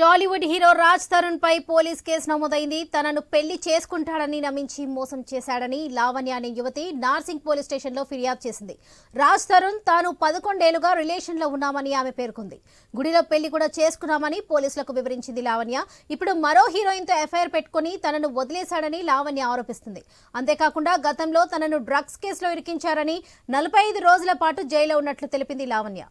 Tollywood hero Raj Tarun పై police case నమోదైంది. తనను పెళ్ళి చేసుకుంటాడని నమ్మించి మోసం చేశాడని లావణ్య అనే యువతి నార్సింగ్ పోలీస్ స్టేషన్లో ఫిర్యాదు చేసింది. రాజ్ తరుణ్ తాను పదకొండేళ్ళుగా రిలేషన్లో ఉన్నామని ఆమె పేర్కొంది. గుడిలో పెళ్ళి కూడా చేసుకున్నామని పోలీసులకు వివరించింది లావణ్య. ఇప్పుడు మరో హీరోయిన్తో ఎఫ్ఐఆర్ పెట్టుకుని తనను వదిలేశాడని లావణ్య ఆరోపిస్తుంది. అంతేకాకుండా గతంలో తనను డ్రగ్స్ కేసులో ఇరికించారని నలభై ఐదు రోజుల పాటు జైల్లో ఉన్నట్లు తెలిపింది లావణ్య.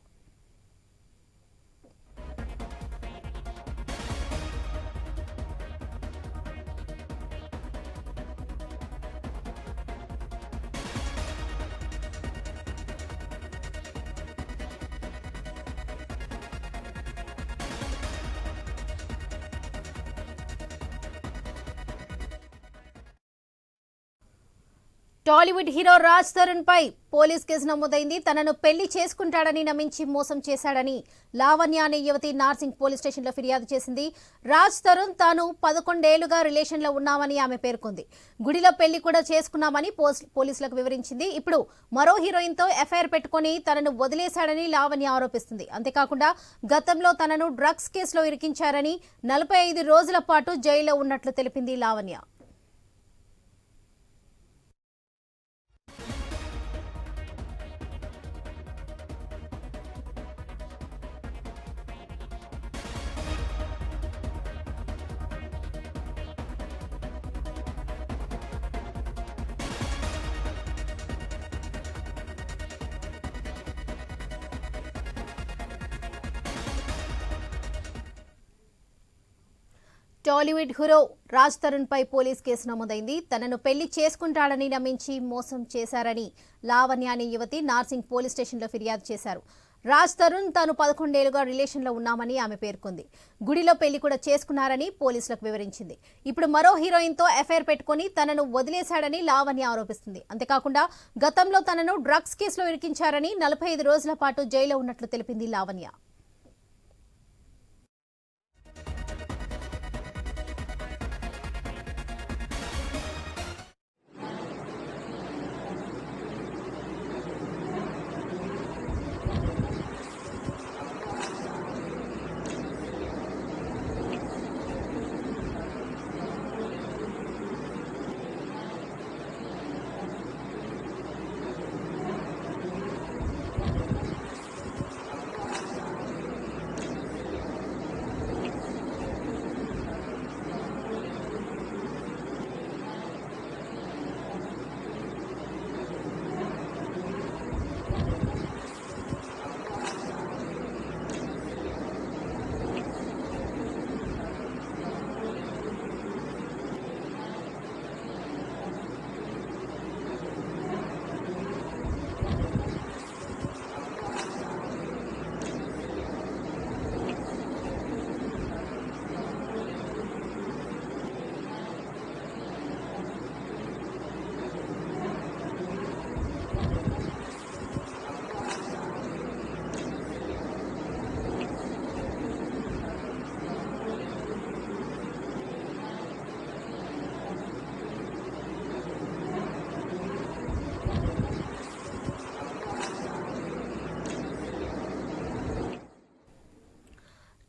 టాలీవుడ్ హీరో రాజ్ తరుణ్ పై పోలీస్ కేసు నమోదైంది. తనను పెళ్ళి చేసుకుంటాడని నమ్మించి మోసం చేశాడని లావణ్య అనే యువతి నార్సింగ్ పోలీస్ స్టేషన్లో ఫిర్యాదు చేసింది. రాజ్ తరుణ్ తాను పదకొండేళ్ళుగా రిలేషన్లో ఉన్నామని ఆమె పేర్కొంది. గుడిలో పెళ్ళి కూడా చేసుకున్నామని పోస్- పోలీసులకు వివరించింది. ఇప్పుడు మరో హీరోయిన్తో ఎఫ్ఐఆర్ పెట్టుకుని తనను వదిలేశాడని లావణ్య ఆరోపిస్తుంది. అంతేకాకుండా గతంలో తనను డ్రగ్స్ కేసులో ఇరికించారని నలభై ఐదు రోజుల పాటు జైల్లో ఉన్నట్లు తెలిపింది లావణ్య. టాలీవుడ్ హీరో రాజ్ తరుణ్ పై పోలీస్ కేసు నమోదైంది. తనను పెళ్ళి చేసుకుంటాడని నమ్మించి మోసం చేశారని లావణ్య అనే యువతి నార్సింగ్ పోలీస్ స్టేషన్లో ఫిర్యాదు చేశారు. రాజ్ తరుణ్ తాను పదకొండేళ్ళుగా రిలేషన్లో ఉన్నామని ఆమె పేర్కొంది. గుడిలో పెళ్ళి కూడా చేసుకున్నారని పోలీసులకు వివరించింది. ఇప్పుడు మరో హీరోయిన్తో ఎఫ్ఐఆర్ పెట్టుకుని తనను వదిలేశాడని లావణ్య ఆరోపిస్తుంది. అంతేకాకుండా గతంలో తనను డ్రగ్స్ కేసులో ఇరికించారని నలభై ఐదు రోజుల పాటు జైల్లో ఉన్నట్లు తెలిపింది లావణ్య.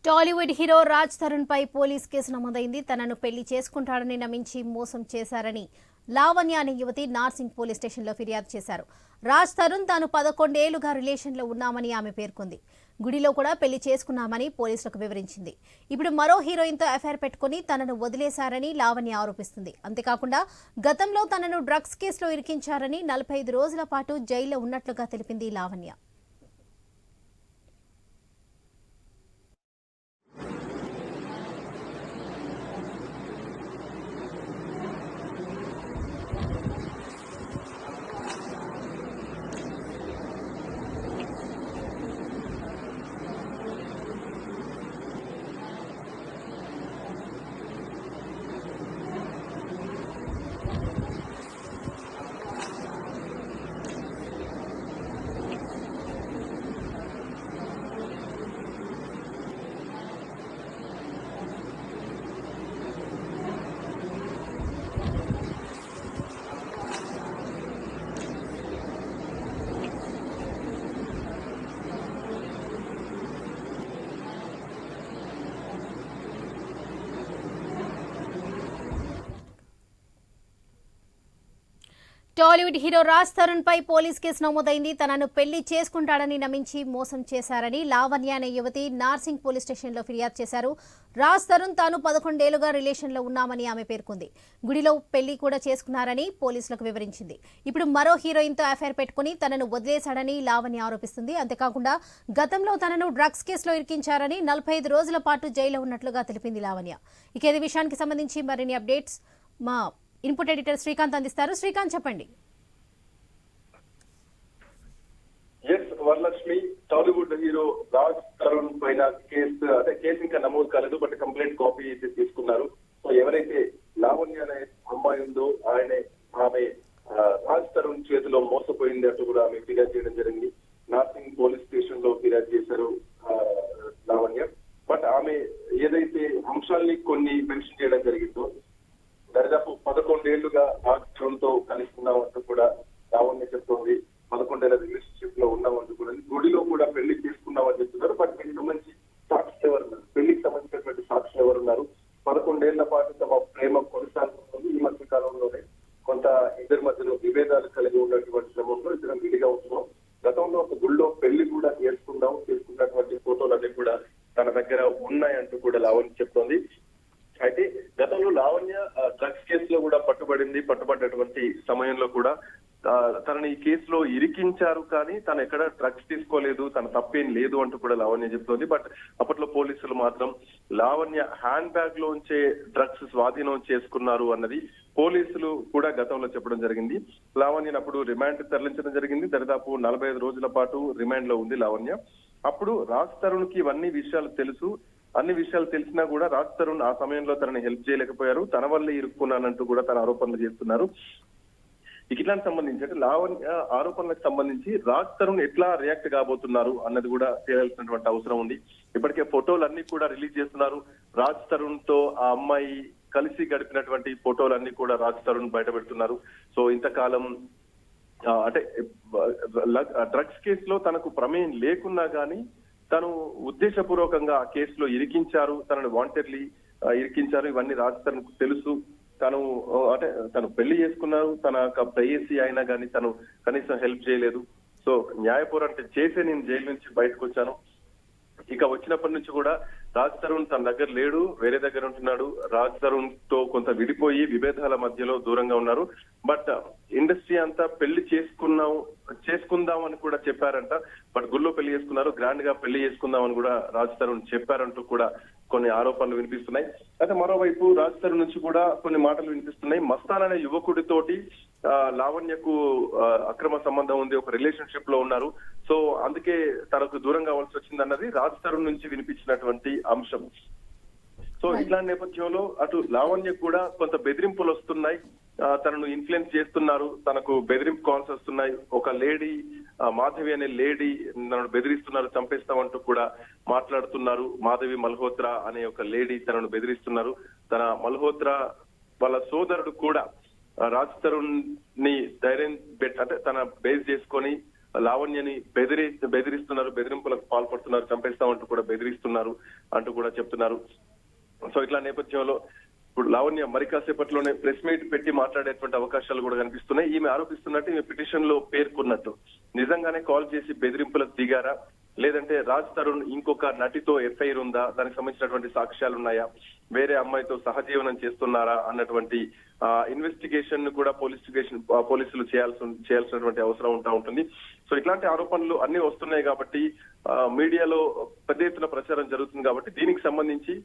టాలీవుడ్ హీరో రాజ్ తరుణ్ పై పోలీస్ కేసు నమోదైంది. తనను పెళ్ళి చేసుకుంటాడని నమ్మించి మోసం చేశారని లావణ్య అనే యువతి నార్సింగ్ పోలీస్ స్టేషన్లో ఫిర్యాదు చేశారు. రాజ్ తరుణ్ తాను పదకొండేళ్ళుగా రిలేషన్లో ఉన్నామని ఆమె పేర్కొంది. గుడిలో కూడా పెళ్ళి చేసుకున్నామని పోలీసులకు వివరించింది. ఇప్పుడు మరో హీరోయిన్తో ఎఫ్ఐఆర్ పెట్టుకుని తనను వదిలేశారని లావణ్య ఆరోపిస్తుంది. అంతేకాకుండా గతంలో తనను డ్రగ్స్ కేసులో ఇరికించారని నలభై ఐదు రోజుల పాటు జైల్లో ఉన్నట్లుగా తెలిపింది లావణ్య. టాలీవుడ్ హీరో రాజ్ తరుణ్ పై పోలీస్ కేసు నమోదైంది. తనను పెళ్ళి చేసుకుంటాడని నమ్మించి మోసం చేశారని లావణ్య అనే యువతి నార్సింగ్ పోలీస్ స్టేషన్లో ఫిర్యాదు చేశారు. రాజ్ తరుణ్ తాను పదకొండేళ్ళుగా రిలేషన్లో ఉన్నామని ఆమె పేర్కొంది. గుడిలో పెళ్ళి కూడా చేసుకున్నారని పోలీసులకు వివరించింది. ఇప్పుడు మరో హీరోయిన్తో అఫైర్ పెట్టుకుని తనను వదిలేశాడని లావణ్య ఆరోపిస్తుంది. అంతేకాకుండా గతంలో తనను డ్రగ్స్ కేసులో ఇరికించారని నలభై ఐదు రోజుల పాటు జైల్లో ఉన్నట్లుగా తెలిపింది లావణ్య. ఇక ఇది విషయానికి సంబంధించి మరిన్ని అప్డేట్స్. మా ఇన్పుట్ ఎడిటర్ శ్రీకాంత్ అందిస్తారు. శ్రీకాంత్ చెప్పండి. Yes Varalakshmi Tollywood hero Raj Tarun పైన కేసు అంటే కేసు ఇంకా నమోదు కాలేదు బట్ కంప్లైంట్ కాపీ అయితే తీసుకున్నారు. సో ఎవరైతే లావణ్య అనే అమ్మాయి ఉందో ఆయన ఆమె రాజ్ తరుణ్ చేతిలో మోసపోయింది అంటూ కూడా ఆమె ఫిర్యాదు చేయడం జరిగింది. నార్సింగ్ పోలీస్ స్టేషన్లో ఫిర్యాదు చేశారు లావణ్య. బట్ ఆమె ఏదైతే అంశాల్ని కొన్ని మెన్షన్ చేయడం జరిగిందో దరిదాపు పదకొండేళ్ళుగా రాష్ట్రంతో కలిసి ఉన్నామంటూ కూడా లావణ్య చెప్తోంది పదకొండేళ్ళ రిలేషన్షిప్లో ఉన్నాం కూడా గుడిలో కూడా పెళ్ళి చేసుకున్నామని చెప్తున్నారు బట్ దీనికి సంబంధించి సాక్షులు ఎవరున్నారు పెళ్ళికి సంబంధించినటువంటి సాక్షులు ఎవరున్నారు పదకొండేళ్ళ పాటు తమ ప్రేమ కొనసాగుతుంది ఈ మధ్య కాలంలోనే కొంత ఇద్దరి మధ్యలో విభేదాలు కలిగి ఉన్నటువంటి క్రమంలో ఇద్దరం విడిగా ఉంటున్నాం గతంలో ఒక గుళ్ళో పెళ్ళి కూడా చేసుకుందాం చేసుకున్నటువంటి ఫోటోలన్నీ కూడా తన దగ్గర ఉన్నాయంటూ కూడా లావణ్య చెప్తోంది అయితే గతంలో లావణ్య ఆ, డ్రగ్స్ కేసులో కూడా పట్టుబడింది పట్టుబడ్డటువంటి సమయంలో కూడా ఆ, తనని ఈ కేసులో ఇరికించారు కానీ తను ఎక్కడ డ్రగ్స్ తీసుకోలేదు తన తప్పేం లేదు అంటూ కూడా లావణ్య చెప్తోంది. బట్ అప్పట్లో పోలీసులు మాత్రం లావణ్య హ్యాండ్ బ్యాగ్ లోంచే డ్రగ్స్ స్వాధీనం చేసుకున్నారు అన్నది పోలీసులు కూడా గతంలో చెప్పడం జరిగింది. లావణ్య అప్పుడు రిమాండ్ తరలించడం జరిగింది. దరిదాపు నలభై ఐదు రోజుల పాటు రిమాండ్లో ఉంది లావణ్య. అప్పుడు రాజ్ తరుణ్కి ఇవన్నీ విషయాలు తెలుసు. అన్ని విషయాలు తెలిసినా కూడా రాజ్ తరుణ్ ఆ సమయంలో తనని హెల్ప్ చేయలేకపోయారు. తన వల్లే ఇరుక్కున్నానంటూ కూడా తన ఆరోపణలు చేస్తున్నారు. ఇట్లాంటి సంబంధించి అంటే లావణ్య ఆరోపణలకు సంబంధించి రాజ్ తరుణ్ ఎట్లా రియాక్ట్ కాబోతున్నారు అన్నది కూడా తేలాల్సినటువంటి అవసరం ఉంది. ఇప్పటికే ఫోటోలు అన్ని కూడా రిలీజ్ చేస్తున్నారు. రాజ్ తరుణ్తో ఆ అమ్మాయి కలిసి గడిపినటువంటి ఫోటోలన్నీ కూడా రాజ్ తరుణ్ బయట పెడుతున్నారు. సో ఇంతకాలం అంటే డ్రగ్స్ కేసులో తనకు ప్రమేయం లేకున్నా గానీ తను ఉద్దేశపూర్వకంగా ఆ కేసులో ఇరికించారు. తనను వాంటెడ్లీ ఇరికించారు. ఇవన్నీ రాజ్ తరుణ్ తెలుసు. తను అంటే తను పెళ్ళి చేసుకున్నారు తన ప్రేయసి అయినా కానీ తను కనీసం హెల్ప్ చేయలేదు. సో న్యాయ పోరాటం చేసే నేను జైలు నుంచి బయటకు వచ్చాను. ఇక వచ్చినప్పటి నుంచి కూడా రాజ్ తరుణ్ తన దగ్గర లేడు వేరే దగ్గర ఉంటున్నాడు. రాజ్ తరుణ్తో కొంత విడిపోయి విభేదాల మధ్యలో దూరంగా ఉన్నారు. బట్ ఇండస్ట్రీ అంతా పెళ్ళి చేసుకున్నాం చేసుకుందాం అని కూడా చెప్పారంట. బట్ గుళ్ళో పెళ్ళి చేసుకున్నారు. గ్రాండ్గా పెళ్ళి చేసుకుందాం అని కూడా రాజ్ తరుణ్ చెప్పారంటూ కూడా కొన్ని ఆరోపణలు వినిపిస్తున్నాయి. అయితే మరోవైపు రాజ్ తరుణ్ నుంచి కూడా కొన్ని మాటలు వినిపిస్తున్నాయి. మస్తాన్ అనే యువకుడితోటి ఆ, లావణ్యకు అక్రమ సంబంధం ఉంది ఒక రిలేషన్షిప్లో ఉన్నారు. సో అందుకే తనకు దూరం కావాల్సి వచ్చింది అన్నది రాజ్ తరుణ్ నుంచి వినిపించినటువంటి అంశం. సో ఇట్లాంటి నేపథ్యంలో అటు లావణ్య కూడా కొంత బెదిరింపులు వస్తున్నాయి తనను ఇన్ఫ్లుయెన్స్ చేస్తున్నారు. తనకు బెదిరింపు కాల్స్ వస్తున్నాయి. ఒక లేడీ మాధవి అనే లేడీ నన్ను బెదిరిస్తున్నారు చంపేస్తామంటూ కూడా మాట్లాడుతున్నారు. మాధవి మల్హోత్రా అనే ఒక లేడీ తనను బెదిరిస్తున్నారు. తన మల్హోత్రా వాళ్ళ సోదరుడు కూడా రాజ్ తరుణ్ని ధైర్యం పెట్ అంటే తన బేస్ చేసుకొని లావణ్యని బెదిరి బెదిరిస్తున్నారు బెదిరింపులకు పాల్పడుతున్నారు చంపేస్తామంటూ కూడా బెదిరిస్తున్నారు అంటూ కూడా చెప్తున్నారు. సో ఇట్లా నేపథ్యంలో ఇప్పుడు లావణ్య మరి కాసేపట్లోనే ప్రెస్ మీట్ పెట్టి మాట్లాడేటువంటి అవకాశాలు కూడా కనిపిస్తున్నాయి. ఈమె ఆరోపిస్తున్నట్టు ఈమె పిటిషన్లో పేర్కొన్నట్టు. నిజంగానే కాల్ చేసి బెదిరింపులకు దిగారా? లేదంటే రాజ్ తరుణ్ ఇంకొక నటితో ఎఫ్ఐఆర్ ఉందా? దానికి సంబంధించినటువంటి సాక్ష్యాలు ఉన్నాయా? వేరే అమ్మాయితో సహజీవనం చేస్తున్నారా? అన్నటువంటి ఇన్వెస్టిగేషన్ కూడా పోలీస్టిగేషన్ పోలీసులు చేయాల్సి చేయాల్సినటువంటి అవసరం ఉంటా ఉంటుంది. సో ఇట్లాంటి ఆరోపణలు అన్ని వస్తున్నాయి కాబట్టి మీడియాలో పెద్ద ఎత్తున ప్రచారం జరుగుతుంది కాబట్టి దీనికి సంబంధించి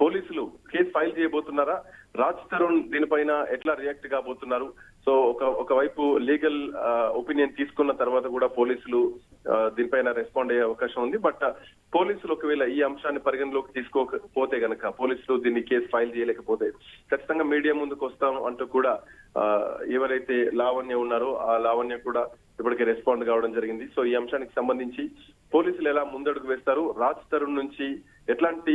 పోలీసులు కేసు ఫైల్ చేయబోతున్నారా? రాజ్ తరుణ్ దీనిపైన ఎట్లా రియాక్ట్ కాబోతున్నారు? సో ఒక ఒకవైపు లీగల్ ఒపీనియన్ తీసుకున్న తర్వాత కూడా పోలీసులు దీనిపైన రెస్పాండ్ అయ్యే అవకాశం ఉంది. బట్ పోలీసులు ఒకవేళ ఈ అంశాన్ని పరిగణలోకి తీసుకోకపోతే గనక పోలీసులు దీన్ని కేసు ఫైల్ చేయలేకపోతే ఖచ్చితంగా మీడియా ముందుకు వస్తాం అంటూ కూడా ఎవరైతే లావణ్య ఉన్నారో ఆ లావణ్య కూడా ఇప్పటికే రెస్పాండ్ కావడం జరిగింది. సో ఈ అంశానికి సంబంధించి పోలీసులు ఎలా ముందడుగు వేస్తారు? రాజ్ తరుణ్ నుంచి ఎట్లాంటి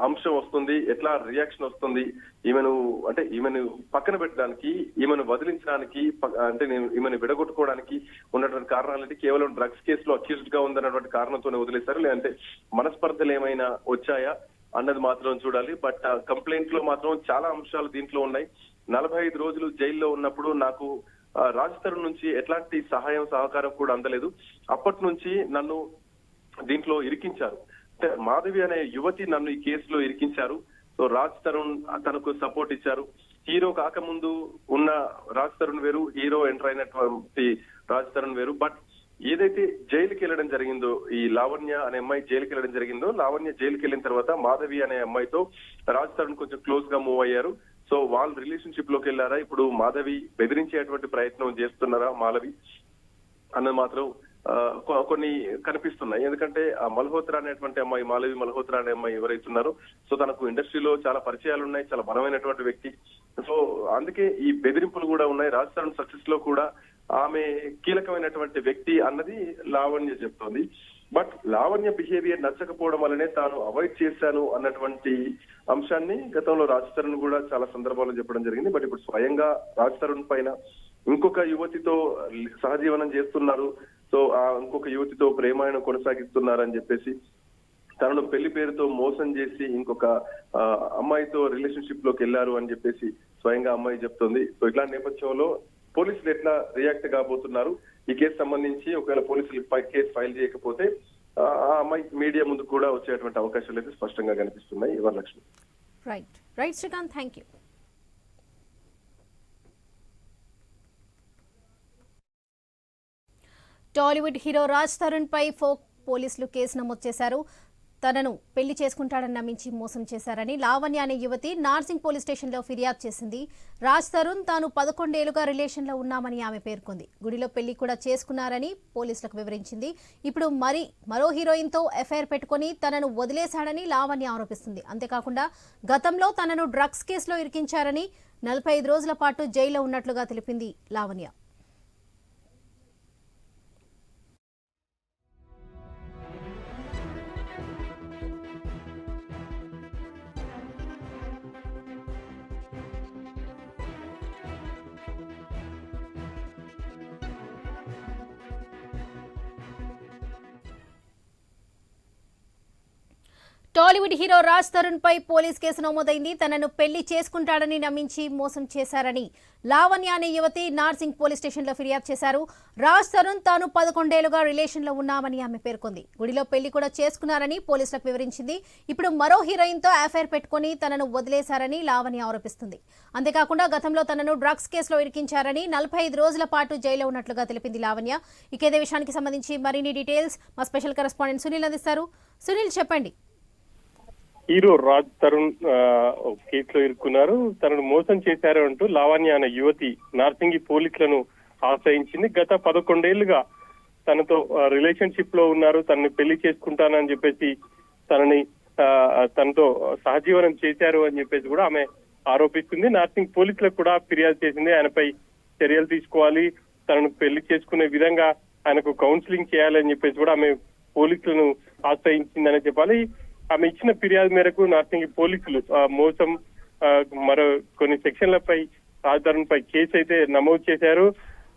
అంశం వస్తుంది ఎట్లా రియాక్షన్ వస్తుంది ఈమెను అంటే ఈమెను పక్కన పెట్టడానికి ఈమెను వదిలించడానికి ప- అంటే నేను ఈమెను విడగొట్టుకోవడానికి ఉన్నటువంటి కారణాలంటే కేవలం డ్రగ్స్ కేసులో అక్యూజ్డ్గా ఉందన్నటువంటి కారణంతోనే వదిలేశారు. లేదంటే మనస్పర్ధలు ఏమైనా వచ్చాయా అన్నది మాత్రం చూడాలి. బట్ కంప్లైంట్లో మాత్రం చాలా అంశాలు దీంట్లో ఉన్నాయి. నలభై ఐదు రోజులు జైల్లో ఉన్నప్పుడు నాకు ఆ, రాజ్ తరుణ్ నుంచి ఎట్లాంటి సహాయం సహకారం కూడా అందలేదు. అప్పటి నుంచి నన్ను దీంట్లో ఇరికించారు. మాధవి అనే యువతి నన్ను ఈ కేసులో ఇరికించారు. సో రాజ్ తరుణ్ తనకు సపోర్ట్ ఇచ్చారు. హీరో కాకముందు ఉన్న రాజ్ తరుణ్ వేరు హీరో ఎంటర్ అయినటువంటి రాజ్ తరుణ్ వేరు. బట్ ఏదైతే జైలుకి వెళ్ళడం జరిగిందో ఈ లావణ్య అనే అమ్మాయి జైలుకి వెళ్ళడం జరిగిందో లావణ్య జైలుకి వెళ్ళిన తర్వాత మాధవి అనే అమ్మాయితో రాజ్ తరుణ్ కొంచెం క్లోజ్గా మూవ్ అయ్యారు. సో వాళ్ళు రిలేషన్షిప్లోకి వెళ్ళారా? ఇప్పుడు మాధవి బెదిరించేటువంటి ప్రయత్నం చేస్తున్నారా మాధవి? అన్నది మాత్రం కొన్ని కనిపిస్తున్నాయి. ఎందుకంటే ఆ మల్హోత్రా అనేటువంటి అమ్మాయి మాలవి మల్హోత్రా అనే అమ్మాయి ఎవరైతే ఉన్నారు సో తనకు ఇండస్ట్రీలో చాలా పరిచయాలు ఉన్నాయి చాలా బలమైనటువంటి వ్యక్తి. సో అందుకే ఈ బెదిరింపులు కూడా ఉన్నాయి. రాజస్థాన్ సక్సెస్లో కూడా ఆమె కీలకమైనటువంటి వ్యక్తి అన్నది లావణ్య చెప్తోంది. బట్ లావణ్య బిహేవియర్ నచ్చకపోవడం వల్లనే తాను అవాయిడ్ చేశాను అన్నటువంటి అంశాన్ని గతంలో రాజ్ తరుణ్ కూడా చాలా సందర్భాల్లో చెప్పడం జరిగింది. బట్ ఇప్పుడు స్వయంగా రాజ్ తరుణ్ పైన ఇంకొక యువతితో సహజీవనం చేస్తున్నారు. సో ఆ ఇంకొక యువతితో ప్రేమాయణం కొనసాగిస్తున్నారని చెప్పేసి తనను పెళ్ళి పేరుతో మోసం చేసి ఇంకొక అమ్మాయితో రిలేషన్షిప్లోకి వెళ్ళారు అని చెప్పేసి స్వయంగా అమ్మాయి చెప్తోంది. సో ఇట్లాంటి నేపథ్యంలో పోలీసులు ఎట్లా రియాక్ట్ కాబోతున్నారు? ఈ కేసు సంబంధించి ఒకవేళ పోలీసులు కేసు ఫైల్ చేయకపోతే ఆ ఆ అమ్మాయి మీడియా ముందు కూడా వచ్చేటువంటి అవకాశాలు అయితే స్పష్టంగా కనిపిస్తున్నాయి. Varalakshmi. Right right Srikanth thank you Tollywood hero Raj Tarun పై ఫోక్ పోలీసులు కేసు నమోదు చేశారు. తనను పెళ్ళి చేసుకుంటాడని నమ్మించి మోసం చేశారని లావణ్య అనే యువతి నార్సింగ్ పోలీస్ స్టేషన్లో ఫిర్యాదు చేసింది. రాజ్ తరుణ్ తాను పదకొండేళ్ళుగా రిలేషన్లో ఉన్నామని ఆమె పేర్కొంది. గుడిలో పెళ్ళి కూడా చేసుకున్నారని పోలీసులకు వివరించింది. ఇప్పుడు మరి మరో హీరోయిన్తో ఎఫ్ఐఆర్ పెట్టుకుని తనను వదిలేశాడని లావణ్య ఆరోపిస్తుంది. అంతేకాకుండా గతంలో తనను డ్రగ్స్ కేసులో ఇరికించారని నలభై ఐదు రోజుల పాటు జైల్లో ఉన్నట్లుగా తెలిపింది లావణ్య. టాలీవుడ్ హీరో రాజ్ తరుణ్ పై పోలీస్ కేసు నమోదైంది. తనను పెళ్ళి చేసుకుంటాడని నమ్మించి మోసం చేశారని లావణ్య అనే యువతి నార్సింగ్ పోలీస్ స్టేషన్లో ఫిర్యాదు చేశారు. రాజ్ తరుణ్ తాను పదకొండేళ్ళుగా రిలేషన్లో ఉన్నామని ఆమె పేర్కొంది. గుడిలో పెళ్ళి కూడా చేసుకున్నారని పోలీసులకు వివరించింది. ఇప్పుడు మరో హీరోయిన్తో అఫైర్ పెట్టుకుని తనను వదిలేశారని లావణ్య ఆరోపిస్తుంది. అంతేకాకుండా గతంలో తనను డ్రగ్స్ కేసులో ఇరికించారని నలభై ఐదు రోజుల పాటు జైల్లో ఉన్నట్లుగా తెలిపింది లావణ్య. ఇకేదే విషయానికి సంబంధించి మరిన్ని డీటెయిల్స్ మా స్పెషల్ కరెస్పాండెంట్ సునీల్ అందిస్తారు. సునీల్ చెప్పండి. హీరో రాజ్ తరుణ్ ఆ, కేసులో ఇరుక్కున్నారు. తనను మోసం చేశారు అంటూ లావణ్య అనే యువతి నార్సింగి పోలీసులను ఆశ్రయించింది. గత పదకొండేళ్ళుగా తనతో రిలేషన్షిప్లో ఉన్నారు. తనని పెళ్ళి చేసుకుంటానని చెప్పేసి తనని తనతో సహజీవనం చేశారు అని చెప్పేసి కూడా ఆమె ఆరోపిస్తుంది. నార్సింగ్ పోలీసులకు కూడా ఫిర్యాదు చేసింది. ఆయనపై చర్యలు తీసుకోవాలి. తనను పెళ్ళి చేసుకునే విధంగా ఆయనకు కౌన్సిలింగ్ చేయాలని చెప్పేసి కూడా ఆమె పోలీసులను ఆశ్రయించిందని చెప్పాలి. ఆమె ఇచ్చిన ఫిర్యాదు మేరకు నార్సింగి పోలీసులు ఆ, మోసం ఆ, మరో కొన్ని సెక్షన్లపై రాజ్ తరుణ్ పై కేసు అయితే నమోదు చేశారు.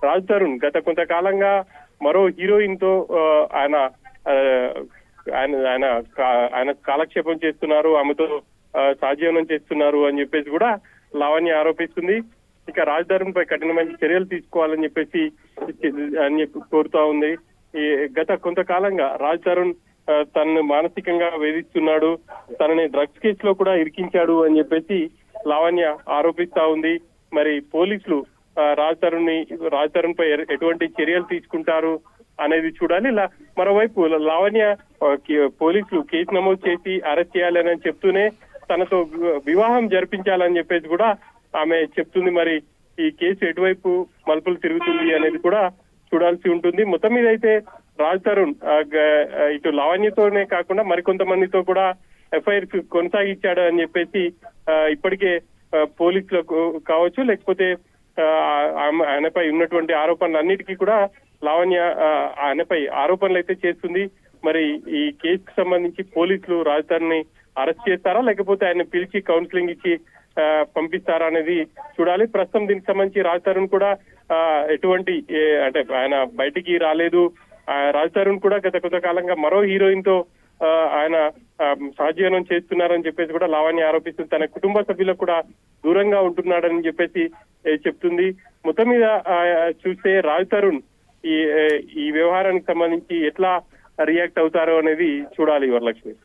రాజ్ తరుణ్ గత కొంతకాలంగా మరో హీరోయిన్తో ఆ, ఆయన ఆయన ఆయన ఆయన కాలక్షేపం చేస్తున్నారు ఆమెతో ఆ, సహజీవనం చేస్తున్నారు అని చెప్పేసి కూడా లావణ్య ఆరోపిస్తుంది. ఇక రాజ్ తరుణ్ పై కఠినమైన చర్యలు తీసుకోవాలని చెప్పేసి అని చెప్పి కోరుతా ఉంది. ఈ గత కొంతకాలంగా రాజ్ తరుణ్ తనను మానసికంగా వేధిస్తున్నాడు తనని డ్రగ్స్ కేసులో కూడా ఇరికించాడు అని చెప్పేసి లావణ్య ఆరోపిస్తా ఉంది. మరి పోలీసులు రాజ్ తరుణ్ని రాజ్ తరుణ్ పై ఎటువంటి చర్యలు తీసుకుంటారు అనేది చూడాలి. మరోవైపు లావణ్య పోలీసులు కేసు నమోదు చేసి అరెస్ట్ చేయాలని చెప్తూనే తనతో వివాహం జరిపించాలని చెప్పేసి కూడా ఆమె చెప్తుంది. మరి ఈ కేసు ఎటువైపు మలుపులు తిరుగుతుంది అనేది కూడా చూడాల్సి ఉంటుంది. మొత్తం మీద అయితే రాజ్ తరుణ్ ఆ, ఇటు లావణ్యతోనే కాకుండా మరికొంతమందితో కూడా ఎఫ్ఐఆర్ కొనసాగించాడు అని చెప్పేసి ఆ, ఇప్పటికే పోలీసులకు కావచ్చు లేకపోతే ఆ, ఆమె- ఆయనపై ఉన్నటువంటి ఆరోపణలు అన్నిటికీ కూడా లావణ్య ఆ, ఆయనపై ఆరోపణలు అయితే చేస్తుంది. మరి ఈ కేసుకు సంబంధించి పోలీసులు రాజ్ అరెస్ట్ చేస్తారా లేకపోతే ఆయన పిలిచి కౌన్సిలింగ్ ఇచ్చి ఆ, పంపిస్తారా అనేది చూడాలి. ప్రస్తుతం దీనికి సంబంధించి రాజ్ తరుణ్ కూడా ఆ, ఎటువంటి అంటే ఆయన బయటికి రాలేదు. రాజ్ తరుణ్ కూడా గత కొంతకాలంగా మరో హీరోయిన్తో ఆ, ఆయన ఆ, సహజీవనం చేస్తున్నారని చెప్పేసి కూడా లావణ్య ఆరోపిస్తుంది. తన కుటుంబ సభ్యులకు కూడా దూరంగా ఉంటున్నాడని చెప్పేసి చెప్తుంది. మొత్తం మీద ఆ, చూస్తే రాజ్ తరుణ్ ఈ ఈ వ్యవహారానికి సంబంధించి ఎట్లా రియాక్ట్ అవుతారో అనేది చూడాలి వరలక్ష్మి.